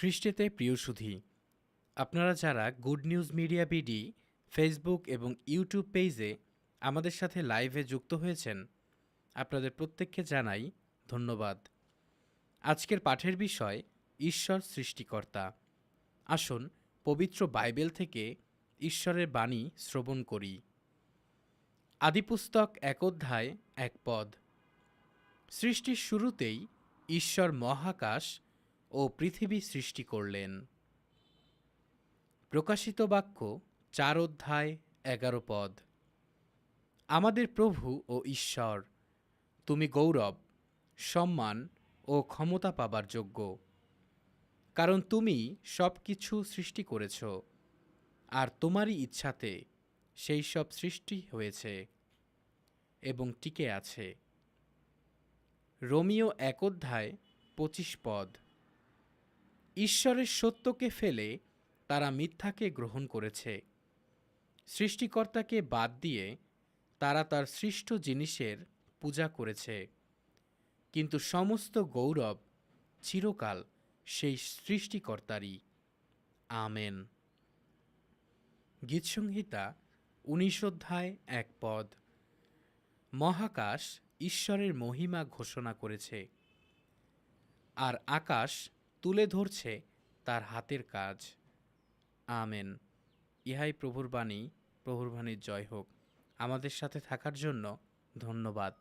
খ্রিস্টেতে প্রিয় সুধী, আপনারা যারা good news media BD Facebook এবং ইউটিউব পেজে আমাদের সাথে লাইভে যুক্ত হয়েছেন, আপনাদের প্রত্যেককে জানাই ধন্যবাদ। আজকের পাঠের বিষয়, ঈশ্বর সৃষ্টিকর্তা। আসুন, পবিত্র বাইবেল থেকে ঈশ্বরের বাণী শ্রবণ করি। আদিপুস্তক এক অধ্যায়, এক পদ। সৃষ্টির শুরুতেই ঈশ্বর মহাকাশ ও পৃথিবী সৃষ্টি করলেন। প্রকাশিত বাক্য চার অধ্যায়, এগারো পদ। আমাদের প্রভু ও ঈশ্বর, তুমি গৌরব, সম্মান ও ক্ষমতা পাবার যোগ্য। কারণ তুমি সব কিছু সৃষ্টি করেছ, আর তোমারই ইচ্ছাতে সেই সব সৃষ্টি হয়েছে এবং টিকে আছে। রোমিও এক অধ্যায়, পঁচিশ পদ। ঈশ্বরের সত্যকে ফেলে তারা মিথ্যাকে গ্রহণ করেছে। সৃষ্টিকর্তাকে বাদ দিয়ে তারা তার সৃষ্ট জিনিসের পূজা করেছে। কিন্তু সমস্ত গৌরব চিরকাল সেই সৃষ্টিকর্তারই। আমেন। গীতসংহিতা উনিশ অধ্যায় এক পদ। মহাকাশ ঈশ্বরের মহিমা ঘোষণা করেছে। আর আকাশ তুলে ধরছে তার হাতের কাজ। আমেন। ইহাই প্রভুর বাণী, প্রভুর বাণীর জয় হোক। আমাদের সাথে থাকার জন্য ধন্যবাদ।